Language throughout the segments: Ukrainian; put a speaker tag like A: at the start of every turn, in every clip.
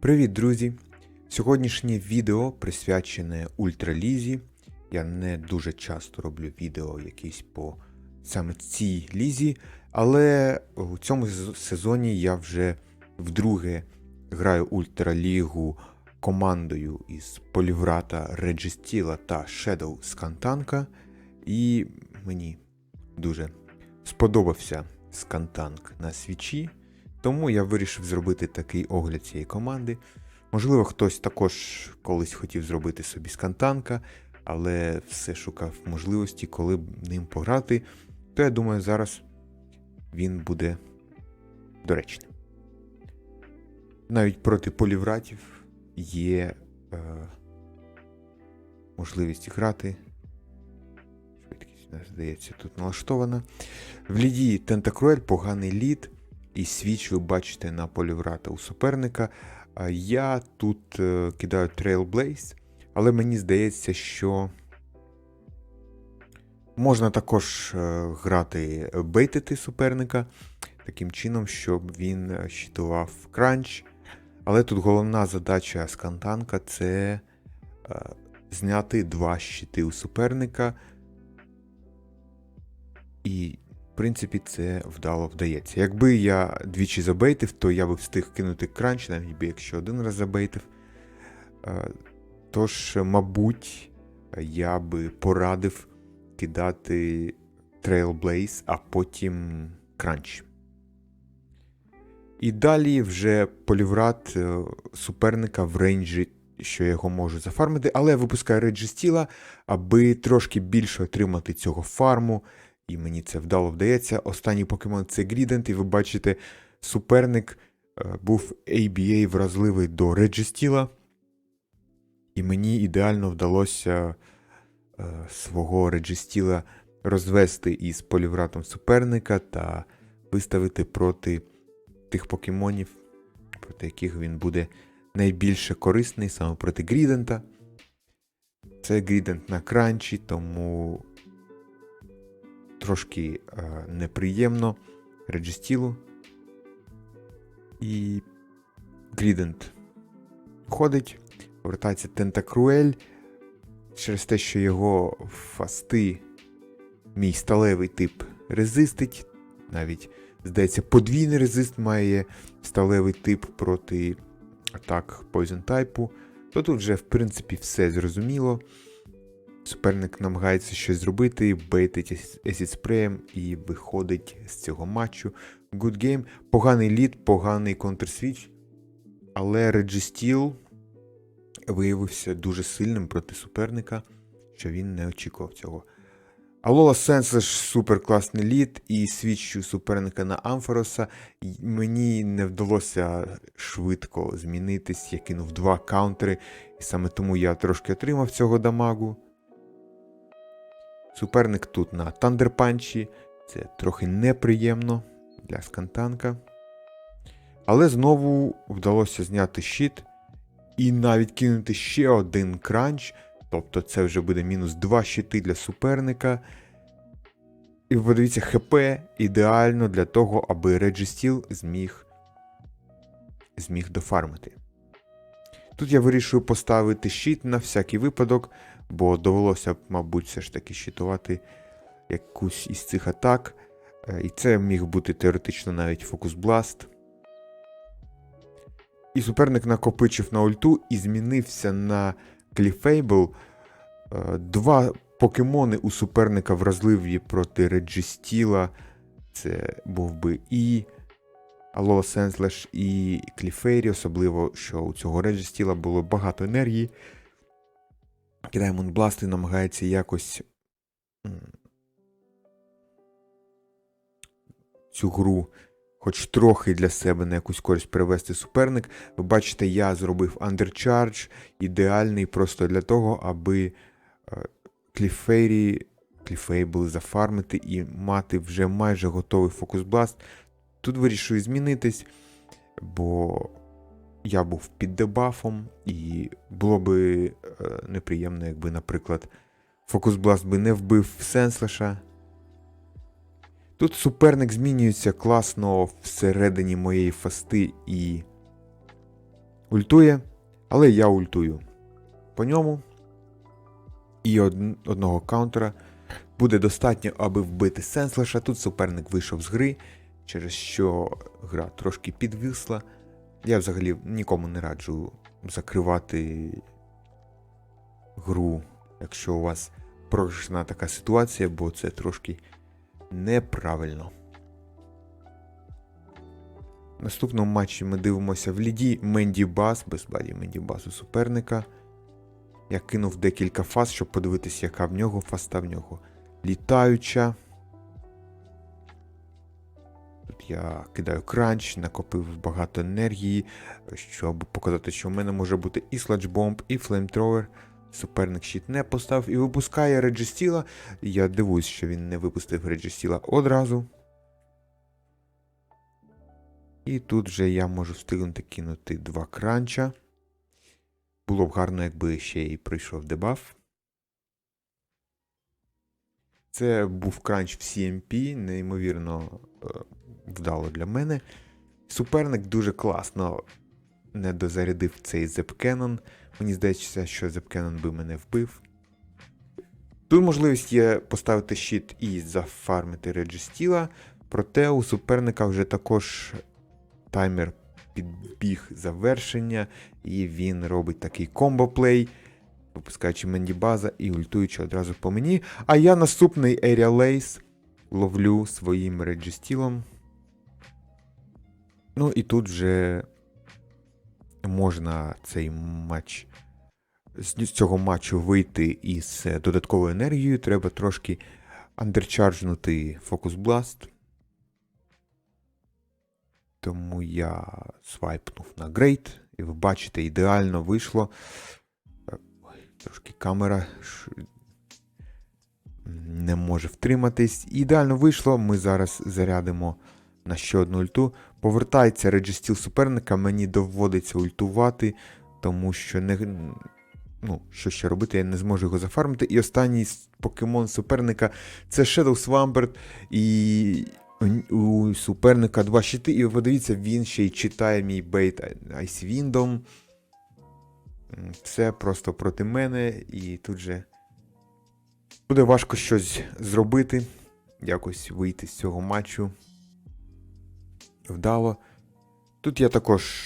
A: Привіт, друзі! Сьогоднішнє відео присвячене ультралізі. Я не дуже часто роблю відео якісь по саме цій лізі, але у цьому сезоні я вже вдруге граю ультралігу командою із Поліврата Реджестіла та Shadow Скантанка, і мені дуже сподобався Скантанк на свічі. Тому я вирішив зробити такий огляд цієї команди. Можливо, хтось також колись хотів зробити собі скантанка, але все шукав можливості, коли б ним пограти. То я думаю, зараз він буде доречним. Навіть проти полівратів є е, можливість грати. Швидкість, здається, тут налаштована. В ліді Тентакруель поганий лід. І свіч ви бачите на полі врата у суперника. Я тут е, кидаю Trailblaze, але мені здається, що можна також е, грати, е, бейтити суперника таким чином, щоб він щитував кранч. Але тут головна задача скантанка це зняти два щити у суперника. І принципі, це вдало вдається. Якби я двічі забейтив, то я би встиг кинути кранч, навіть би якщо один раз забейтив. Е, Тож, мабуть, я би порадив кидати Trailblaze, а потім кранч. І далі вже поліврат е, суперника в рейнджі, що я його можу зафармити, але випускаю рейджі стіла, аби трошки більше отримати цього фарму. І мені це вдало вдається. Останній покемон це Грідент, і ви бачите, суперник е, був ABA вразливий до Реджестіла. І мені ідеально вдалося е, свого Реджестіла розвести із полівратом суперника та виставити проти тих покемонів, проти яких він буде найбільше корисний, саме проти Грідента. Це Грідент на кранчі, тому трошки е, неприємно Реджестілу. І Грідент ходить, повертається Тентакруель через те, що його фасти, мій сталевий тип резистить. Навіть, здається, подвійний резист має сталевий тип проти атак Poison тайпу. То тут вже, в принципі, все зрозуміло. Суперник намагається щось зробити, бейтить Acid і виходить з цього матчу. Good game. Поганий лід, поганий контрсвіч. Але Registeel виявився дуже сильним проти суперника, що він не очікував цього. Алола Сенсеш супер класний лід, і свіч суперника на Амфороса. Мені не вдалося швидко змінитись. Я кинув два каунтери, і саме тому я трошки отримав цього дамагу. Суперник тут на Тандерпанчі. Це трохи неприємно для скантанка. Але знову вдалося зняти щит і навіть кинути ще один кранч. Тобто це вже буде мінус 2 щити для суперника. І подивіться, ХП ідеально для того, аби Реджістіл зміг, зміг дофармити. Тут я вирішую поставити щит на всякий випадок, бо довелося б, мабуть, все ж таки щитувати якусь із цих атак. Е, І це міг бути теоретично навіть фокус Бласт. І суперник накопичив на ульту і змінився на Кліфейбл. Два покемони у суперника вразливі проти Реджістіла. Це був би і Алола Сенслеш, і Кліфейрі, особливо, що у цього Реджістіла було багато енергії. Кидає Монбласт і намагається якось цю гру хоч трохи для себе на якусь користь перевести суперник. Ви бачите, я зробив андерчардж, ідеальний просто для того, аби е, Кліфейрі, Кліфейбли зафармити і мати вже майже готовий фокус-бласт. Тут вирішую змінитись, бо я був під дебафом, і було би е, неприємно, якби, наприклад, фокус-бласт би не вбив Сенслеша. Тут суперник змінюється класно всередині моєї фасти і ультує, але я ультую по ньому. І од... одного каунтера буде достатньо, аби вбити Сенслеша. Тут суперник вийшов з гри, через що гра трошки підвисла. Я взагалі нікому не раджу закривати гру, якщо у вас програшна така ситуація, бо це трошки неправильно. Наступному матчі ми дивимося в ліді Менді Бас, без баді Менді Басу суперника. Я кинув декілька фаз, щоб подивитися, яка в нього фаста в нього літаюча. Я кидаю кранч, накопив багато енергії, щоб показати, що в мене може бути і сладжбомб, і флеймтровер. Суперник щит не поставив і випускає Реджестіла. Я дивуюсь, що він не випустив Реджестіла одразу. І тут вже я можу встигнути кинути два кранча. Було б гарно, якби ще й прийшов дебаф. Це був кранч в CMP, неймовірно е, вдало для мене. Суперник дуже класно не дозарядив цей Зепкенон. Мені здається, що Зепкенон би мене вбив. Тут можливість є поставити щит і зафармити Реджестіла, проте у суперника вже також таймер підбіг завершення, і він робить такий комбоплей, випускаючи Мендібаза і ультуючи одразу по мені. А я наступний Area Lace ловлю своїм Реджестілом. Ну і тут вже можна цей матч. З цього матчу вийти із додатковою енергією. Треба трошки андерчарджнути Focus Blast. Тому я свайпнув на Great, і ви бачите, ідеально вийшло. Трошки камера не може втриматись. Ідеально вийшло. Ми зараз зарядимо на ще одну ульту. Повертається реджестіл суперника, мені доводиться ультувати, тому що не. Ну, що ще робити, я не зможу його зафармити. І останній покемон суперника це Shadow Swampert. І у- суперника два щити. І подивіться, він ще й читає мій бейт Icewind. М, Все просто проти мене, і тут же буде важко щось зробити, якось вийти з цього матчу. Вдало. Тут я також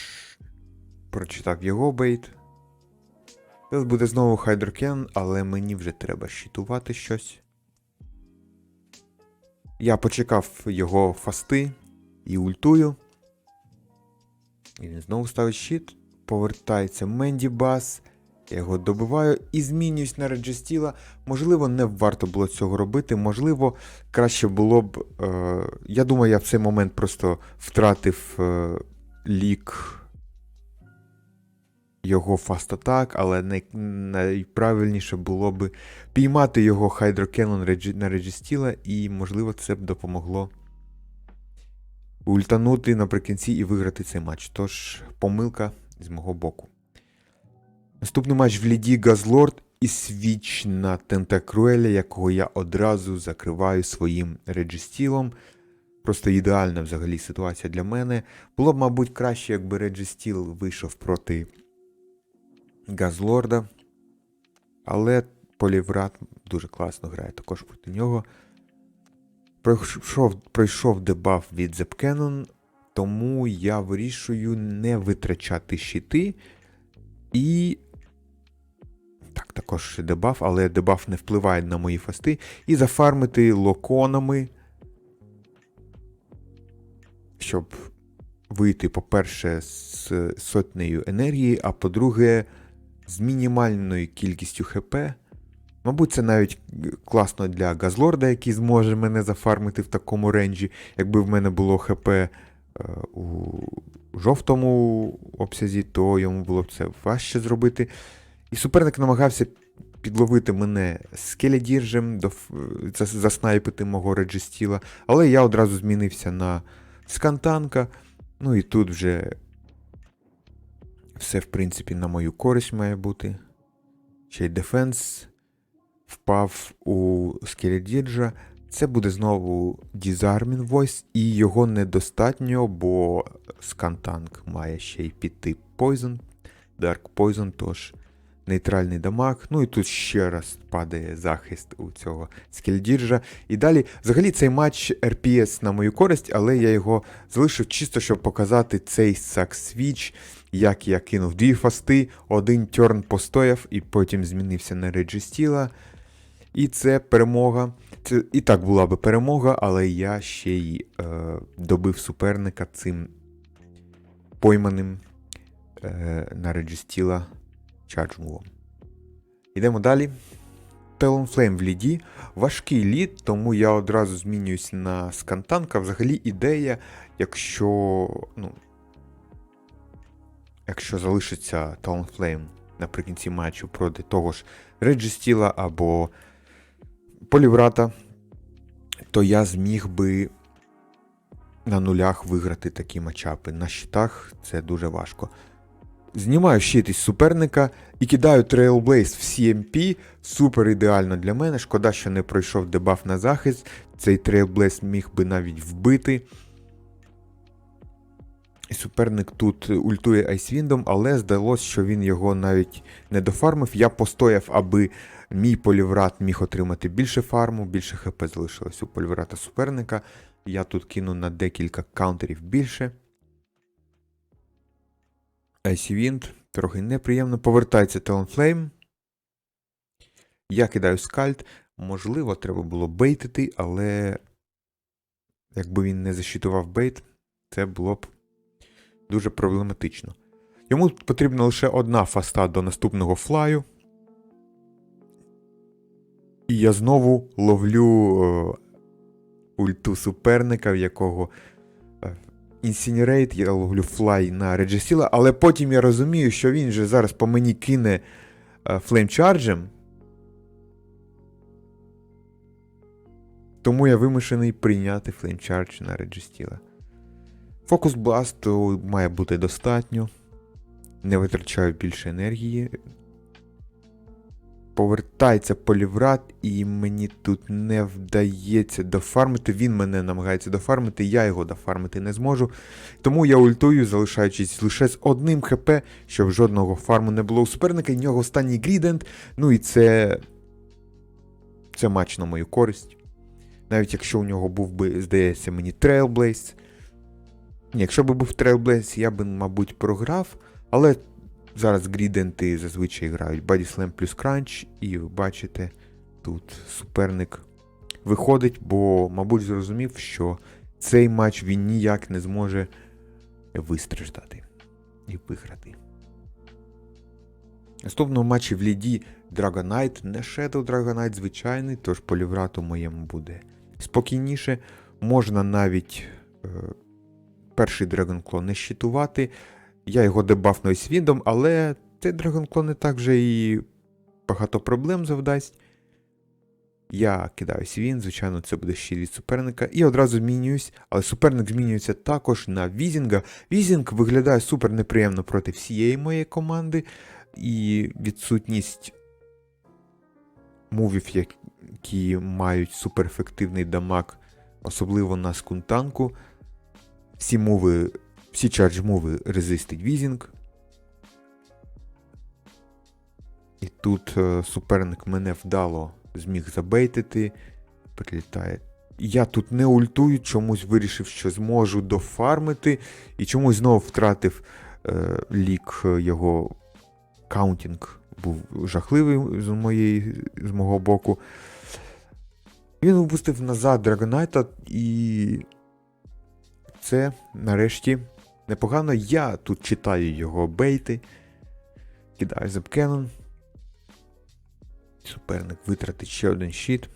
A: прочитав його бейт. Зараз буде знову Хайдрокен, але мені вже треба щитувати щось. Я почекав його фасти і ультую. І він знову ставить щит. Повертається Менді Бас. Я його добиваю і змінююсь на Реджестіла. Можливо, не варто було цього робити. Можливо, краще було б. Е, я думаю, я в цей момент просто втратив е, лік його фаст-атак, але най, найправильніше було б піймати його Хайдрокенон на Реджестіла, і, можливо, це б допомогло ультанути наприкінці і виграти цей матч. Тож, помилка з мого боку. Наступний матч в ліді Газлорд і свіч на Тентакруеля, якого я одразу закриваю своїм Реджестілом. Просто ідеальна взагалі ситуація для мене. Було б, мабуть, краще, якби Реджестіл вийшов проти Газлорда. Але Поліврат дуже класно грає також проти нього. Пройшов, пройшов дебаф від Зепкенон, тому я вирішую не витрачати щити. І. Так, також дебаф, але дебаф не впливає на мої фасти. І зафармити локонами. Щоб вийти, по-перше, з сотнею енергії, а по-друге, з мінімальною кількістю ХП. Мабуть, це навіть класно для Газлорда, який зможе мене зафармити в такому ренджі. Якби в мене було ХП у жовтому обсязі, то йому було б це важче зробити. І суперник намагався підловити мене скеледіржем, доф- заснайпити мого реджестіла, але я одразу змінився на скантанка. Ну і тут вже все, в принципі, на мою користь має бути. Ще й дефенс впав у скеледіржа. Це буде знову Disarming Voice, і його недостатньо, бо скантанк має ще й піти Poison. Dark Poison, тож нейтральний дамаг. Ну і тут ще раз падає захист у цього скільдіржа. І далі, взагалі, цей матч RPS на мою користь, але я його залишив чисто, щоб показати цей сак-свіч, як я кинув дві фасти, один тьорн постояв і потім змінився на Реджістіла. І це перемога. Це і так була би перемога, але я ще й е, добив суперника цим пойманим е, на Реджістіла чарджмувом. Йдемо далі. Talonflame в ліді. Важкий лід, тому я одразу змінююсь на скантанка. Взагалі ідея, якщо. ну, Якщо залишиться Talonflame наприкінці матчу проти того ж Реджістіла або Поліврата, то я зміг би на нулях виграти такі матчапи. На щитах це дуже важко. Знімаю щит із суперника і кидаю Trailblaze в CMP. Супер ідеально для мене. Шкода, що не пройшов дебаф на захист. Цей Trailblaze міг би навіть вбити. Суперник тут ультує Айсвіндом, але здалося, що він його навіть не дофармив. Я постояв, аби мій поліврат міг отримати більше фарму, більше хп залишилось у поліврата суперника. Я тут кину на декілька каунтерів більше. Айсвінд, трохи неприємно. Повертається Talonflame. Я кидаю скальд. Можливо, треба було бейтити, але якби він не защитував бейт, це було б дуже проблематично. Йому потрібна лише одна фаста до наступного флаю. І я знову ловлю е, ульту суперника, в якого е, Incinerate, я ловлю флай на Реджесіла, але потім я розумію, що він же зараз по мені кине е, флеймчарджем. Тому я вимушений прийняти флеймчардж на Реджестіла. Фокус бласту має бути достатньо. Не витрачаю більше енергії. Повертається поліврат, і мені тут не вдається дофармити. Він мене намагається дофармити, я його дофармити не зможу. Тому я ультую, залишаючись лише з одним ХП, щоб жодного фарму не було у суперника. І в нього останній грідент. Ну і це. Це матч на мою користь. Навіть якщо у нього був би, здається, мені Trailblaze. Якщо б був Trailblaze, я би, мабуть, програв. Але зараз гріденти зазвичай грають Body Slam плюс Crunch, і ви бачите, тут суперник виходить, бо, мабуть, зрозумів, що цей матч він ніяк не зможе вистраждати і виграти. Наступного матчі в ліді Dragonite, не Shadow Dragonite звичайний, тож поліврату моєму буде спокійніше. Можна навіть е, перший Claw не щитувати. Я його дебафну свідом, але цей Claw не так вже і багато проблем завдасть. Я кидаю свін, звичайно, це буде щит від суперника. І одразу змінююсь, але суперник змінюється також на Візінга. Візінг виглядає супер неприємно проти всієї моєї команди. І відсутність мувів, які мають суперефективний дамаг, особливо на скунтанку. Всі мови, всі чардж мови резистить візінг. І тут е, суперник мене вдало зміг забейтити. Прилітає. Я тут не ультую, чомусь вирішив, що зможу дофармити. І чомусь знову втратив е, лік його каунтінг був жахливий з моєї, з мого боку. Він випустив назад Драгонайта, і це нарешті непогано. Я тут читаю його бейти. Кидаю Зепкенон. Суперник витратить ще один щит.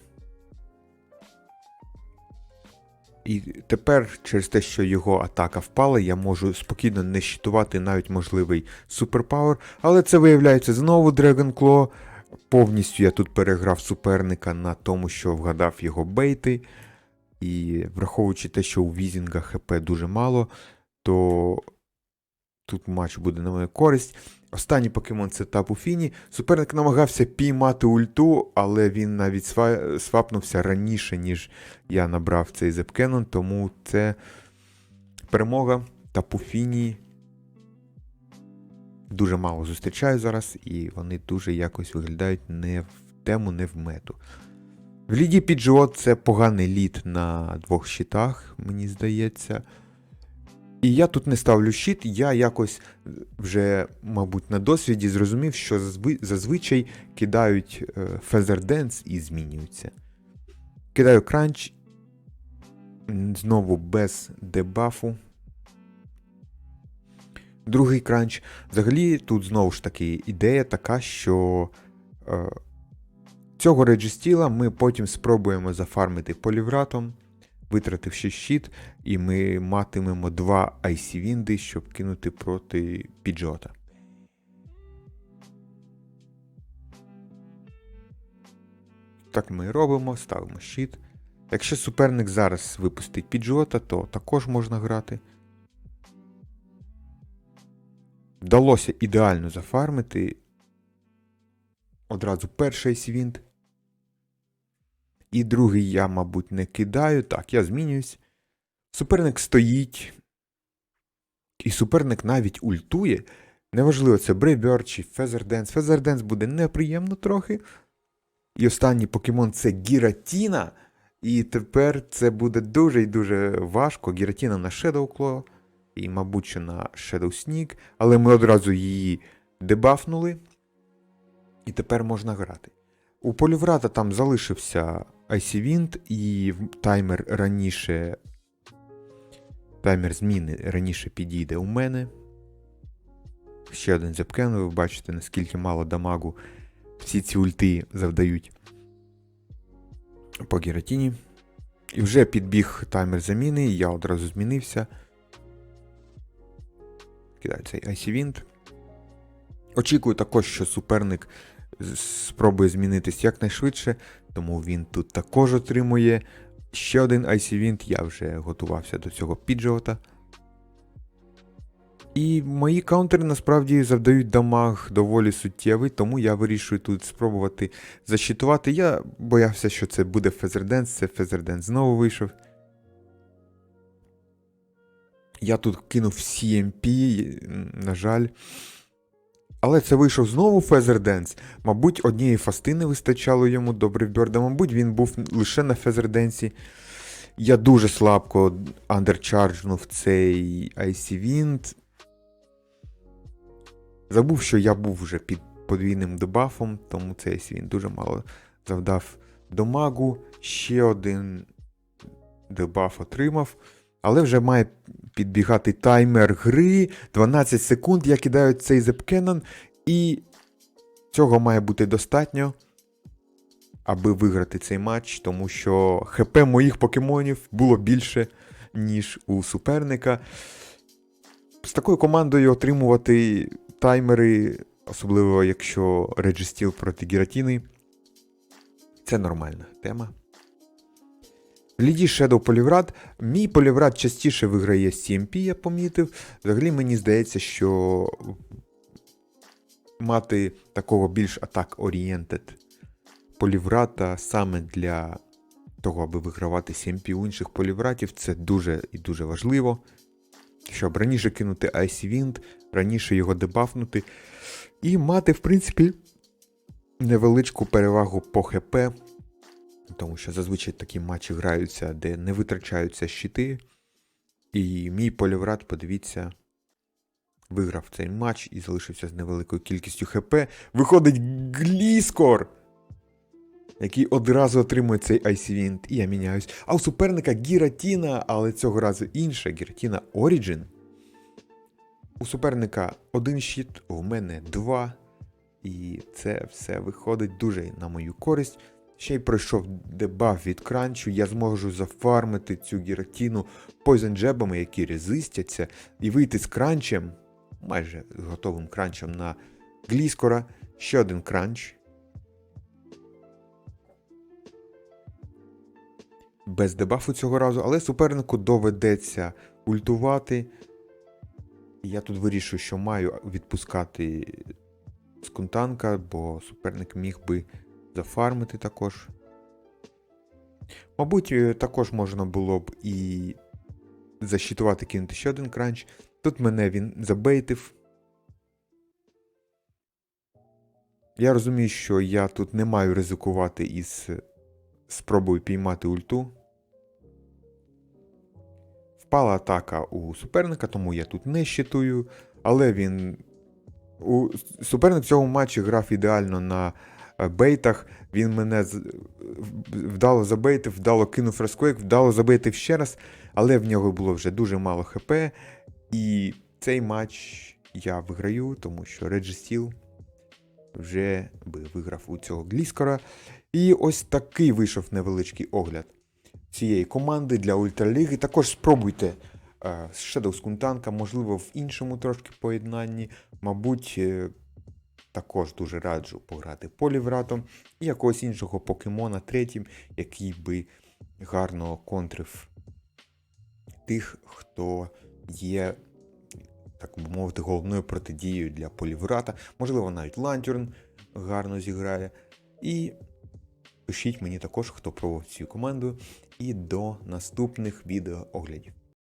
A: І тепер, через те, що його атака впала, я можу спокійно не щитувати навіть можливий суперпауер. Але це виявляється знову Dragon Claw. Повністю я тут переграв суперника на тому, що вгадав його бейти. І враховуючи те, що у Візінга ХП дуже мало, то тут матч буде на мою користь. Останній покемон це Тапуфіні. Суперник намагався піймати ульту, але він навіть сва... свапнувся раніше, ніж я набрав цей зепкенон, тому це перемога Тапуфіні дуже мало зустрічаю зараз, і вони дуже якось виглядають не в тему, не в мету. В ліді Піджіот це поганий лід на двох щитах, мені здається. І я тут не ставлю щит, я якось вже, мабуть, на досвіді зрозумів, що зазвичай кидають е, Feather Dance і змінюються. Кидаю кранч, знову без дебафу. Другий кранч. Взагалі, тут знову ж таки ідея така, що е, цього реджестіла ми потім спробуємо зафармити полівратом, витративши щит, і ми матимемо два IC Вінди, щоб кинути проти Піджота. Так ми і робимо, ставимо щит. Якщо суперник зараз випустить Піджота, то також можна грати. Вдалося ідеально зафармити. Одразу перший свінт. І другий я, мабуть, не кидаю. Так, я змінююсь. Суперник стоїть. І суперник навіть ультує. Неважливо, це Брейбер чи Фезерденс. Фезерденс буде неприємно трохи. І останній покемон це Гіратіна. І тепер це буде дуже і дуже важко. Гіратіна на Shadow Claw і, мабуть, що на Shadow Sneak, але ми одразу її дебафнули. І тепер можна грати. У Поліврата там залишився Icy Wind, і таймер раніше. Таймер зміни раніше підійде у мене. Ще один зепкен, ви бачите, наскільки мало дамагу всі ці ульти завдають по Гіратіні. І вже підбіг таймер заміни, я одразу змінився. Кидаю цей Wind. Очікую також, що суперник спробує змінитись якнайшвидше, тому він тут також отримує ще один Icy Wind. Я вже готувався до цього піджота. І мої каунтери насправді завдають дамаг доволі суттєвий, тому я вирішую тут спробувати защитувати. Я боявся, що це буде Фезерденс, це Фезерденс знову вийшов. Я тут кинув CMP, на жаль. Але це вийшов знову Фезерденс. Мабуть, однієї фасти не вистачало йому до Брейвберда. Мабуть, він був лише на Фезерденсі. Я дуже слабко андерчарджнув цей Icy Wind. Забув, що я був вже під подвійним дебафом, тому цей Icy Wind дуже мало завдав дамагу. Ще один дебаф отримав. Але вже має підбігати таймер гри. 12 секунд я кидаю цей зепкенон, і цього має бути достатньо, аби виграти цей матч, тому що ХП моїх покемонів було більше, ніж у суперника. З такою командою отримувати таймери, особливо якщо Реджестіл проти Гіратіни, це нормальна тема. В ліді Shadow Поліврат. Мій поліврат частіше виграє CMP, я помітив. Взагалі мені здається, що мати такого більш атак-орієнтед поліврата саме для того, аби вигравати CMP у інших полівратів, це дуже і дуже важливо. Щоб раніше кинути Icy Wind, раніше його дебафнути, і мати, в принципі, невеличку перевагу по ХП. Тому що зазвичай такі матчі граються, де не витрачаються щити. І мій поліврат, подивіться, виграв цей матч і залишився з невеликою кількістю ХП. Виходить Гліскор, який одразу отримує цей Wind, і я міняюсь. А у суперника Гіратіна, але цього разу інша Гіратіна Origin. У суперника один щит, у мене два. І це все виходить дуже на мою користь. Ще й пройшов дебаф від кранчу, я зможу зафармити цю гіратіну Poison джебами, які резистяться, і вийти з кранчем, майже з готовим кранчем на Гліскора. Ще один кранч. Без дебафу цього разу, але супернику доведеться ультувати. Я тут вирішую, що маю відпускати скунтанка, бо суперник міг би зафармити також. Мабуть, е, також можна було б і защитувати кинути ще один кранч. Тут мене він забейтив. Я розумію, що я тут не маю ризикувати із спробою піймати ульту. Впала атака у суперника, тому я тут не щитую. Але він. У... Суперник в цьому матчі грав ідеально на е, бейтах. Він мене вдало забейтив, вдало кинув розквейк, вдало забейтив ще раз, але в нього було вже дуже мало хп. І цей матч я виграю, тому що Реджі Стіл вже би виграв у цього Гліскора. І ось такий вийшов невеличкий огляд цієї команди для Ультраліги. Також спробуйте е, Shadow Скунтанка, можливо, в іншому трошки поєднанні. Мабуть, е, також дуже раджу пограти полівратом і якогось іншого покемона третім, який би гарно контрив тих, хто є, так би мовити, головною протидією для поліврата. Можливо, навіть лантюрн гарно зіграє. І пишіть мені також, хто пробував цю команду. І до наступних відеооглядів.